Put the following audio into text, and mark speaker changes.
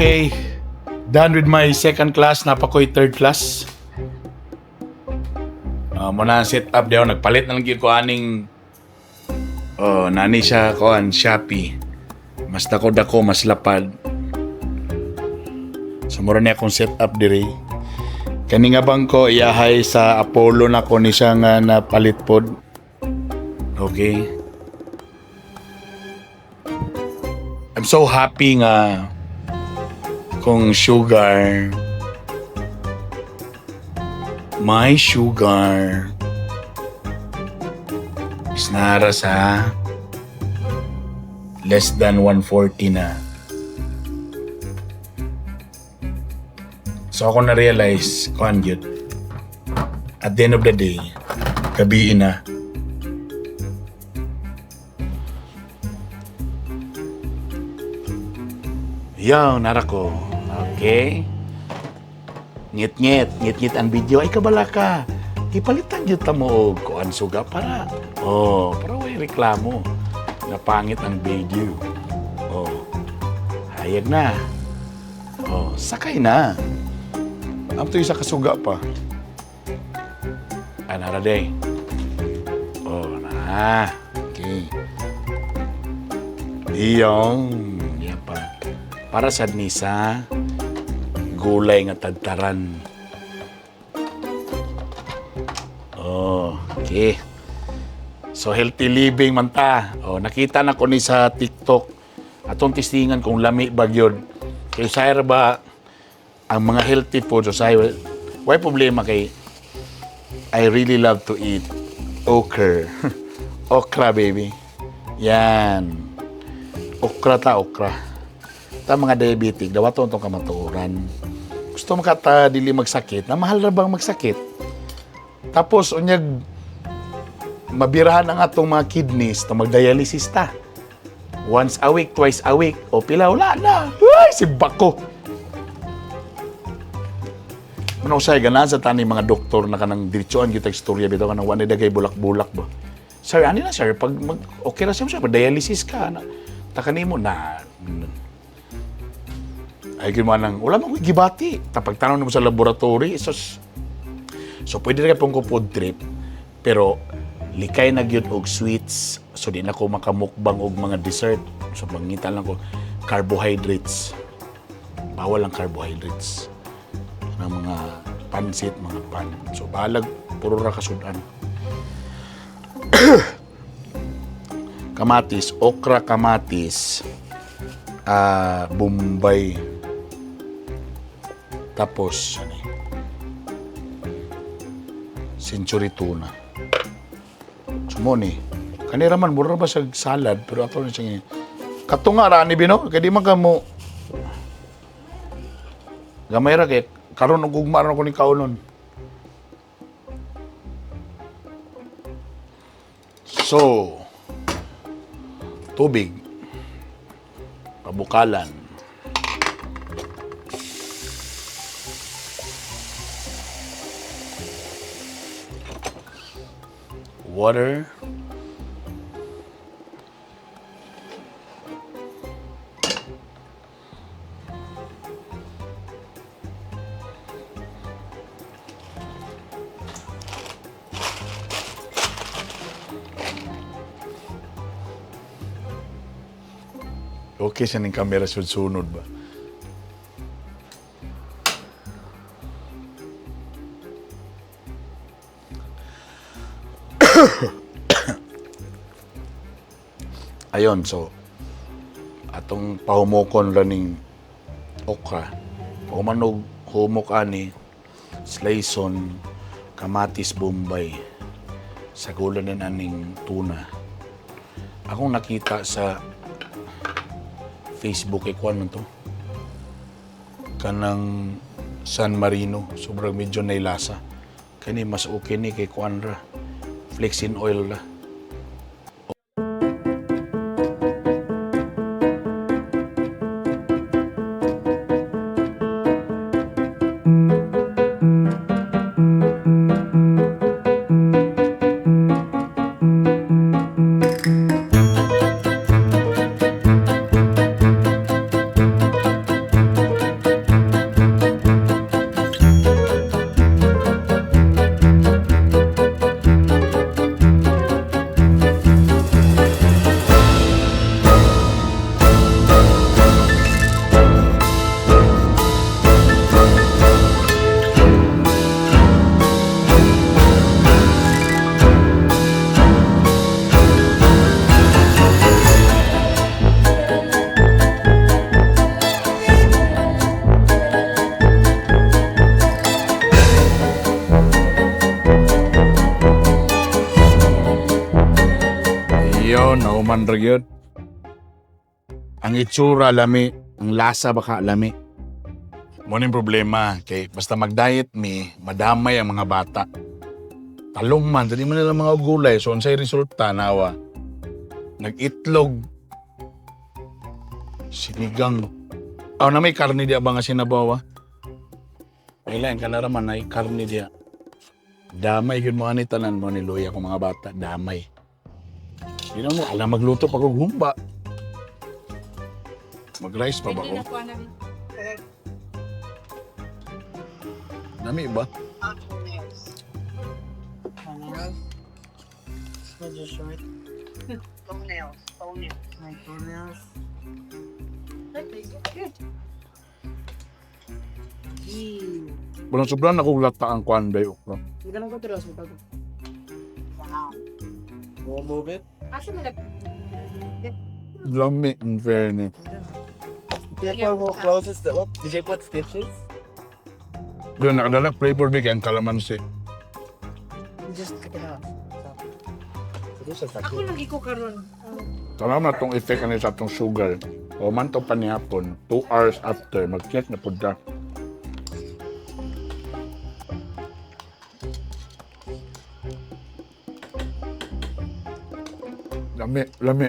Speaker 1: Okay. Done with my second class. Napakoy third class. Uh, muna ang set up daw. Nagpalit na lang ko aning oh, nani siya ko ang Shopee. Mas dako dako mas lapad. So mura niya akong set up diri. Kani nga bang ko iyahay sa Apollo na ko ni siya nga napalit pod. Okay. I'm so happy nga kung sugar my sugar is nara sa less than 140 na. So ako na-realize, kuhan yun, at the end of the day, gabi na. Yo, nara ko. Okay. Ngit-ngit, ngit-ngit ang video. Ay, kabala ka. Ipalitan yun ta mo og kuan suga para. Oh, para way reklamo. Na pangit ang video. Oh. Hayag na. Oh, sakay na. Am to isa kasuga pa. Anara day. Oh, na. Okay. Iyong. Yan pa. Para sa nisa, gulay nga tagtaran. Oh, okay. So healthy living man ta. Oh, nakita na ko ni sa TikTok. Atong tistingan kung lami ba gyud. Kay sayra ba ang mga healthy food so say why problema kay I really love to eat okra. okra baby. Yan. Okra ta okra. Ta mga diabetic daw ato itong kamatuoran. Gusto makata dili magsakit, na mahal ra bang magsakit? Tapos unyag mabirahan ang atong mga kidneys to magdialysis ta. Once a week, twice a week, o pila wala na. Ay, si Bako. Ano say ganan sa tani mga doktor na kanang diretsoan gyud tag istorya bitaw kanang wala dagay bulak-bulak ba. Sir, ano na sir, pag mag, okay ra siya, sir, dialysis ka, na, ta kanimo na, ay ginawa nang, wala mo gibati. Tapag tanong mo sa laboratory, sos, so pwede rin pong ko trip, pero likay na gyud og sweets, so di na ko makamukbang og mga dessert. So mangita lang ko carbohydrates. Bawal ang carbohydrates ng mga pansit, mga pan. So balag puro ra kasudan. kamatis, okra kamatis, ah Bombay. Tapos, ano eh, century tuna. Sumo ni. Kanira man, mura ba sa salad, pero ato na siya Kato nga, rani bino, kaya di man ka mo, gamay ra kay, karon og ugma ako ni kaunon. So, tubig, pabukalan, water, Okay siya ng camera sunod ba? Ayon, so atong pahumokon raning okra. Humanog humok ani slayson kamatis bombay sa gulan aning tuna. Akong nakita sa Facebook eh, kuan man to. Kanang San Marino, sobrang medyo nailasa. Kani mas okay ni kay kuan ra. Flexin oil ra. Ra gyud. Ang itsura lami, ang lasa baka lami. Mo ning problema kay basta mag-diet mi, madamay ang mga bata. Talong man, dili man nila mga gulay, so unsay resulta nawa. Nag-itlog. Sinigang. Oh, na may karne diya ba nga sinabawa? Kailan ka na ay karne diya. Damay yun mga ni tanan mo ni Luya kong mga bata. Damay. Hindi na mo, alam magluto pa kong humba. Mag-rice pa ba ko? Nami ba?
Speaker 2: Toenails. It short?
Speaker 3: Toenails. Toenails.
Speaker 2: My toenails.
Speaker 3: Good.
Speaker 1: Walang sobrang nakuglata ang kwan ba yung okra.
Speaker 2: You're gonna go to the hospital.
Speaker 3: Wow.
Speaker 2: We'll move it.
Speaker 3: Actually, like,
Speaker 1: Lami, in fairness.
Speaker 2: Therefore, we'll close it still. Did you put stitches?
Speaker 1: Doon nakadala flavor big ang kalamansi.
Speaker 2: You just cut it off.
Speaker 3: Ako lagi ko karon.
Speaker 1: Tama na tong effect ani sa tong sugar. O man to panihapon, 2 hours after, mag-check na po da. Lami, lami.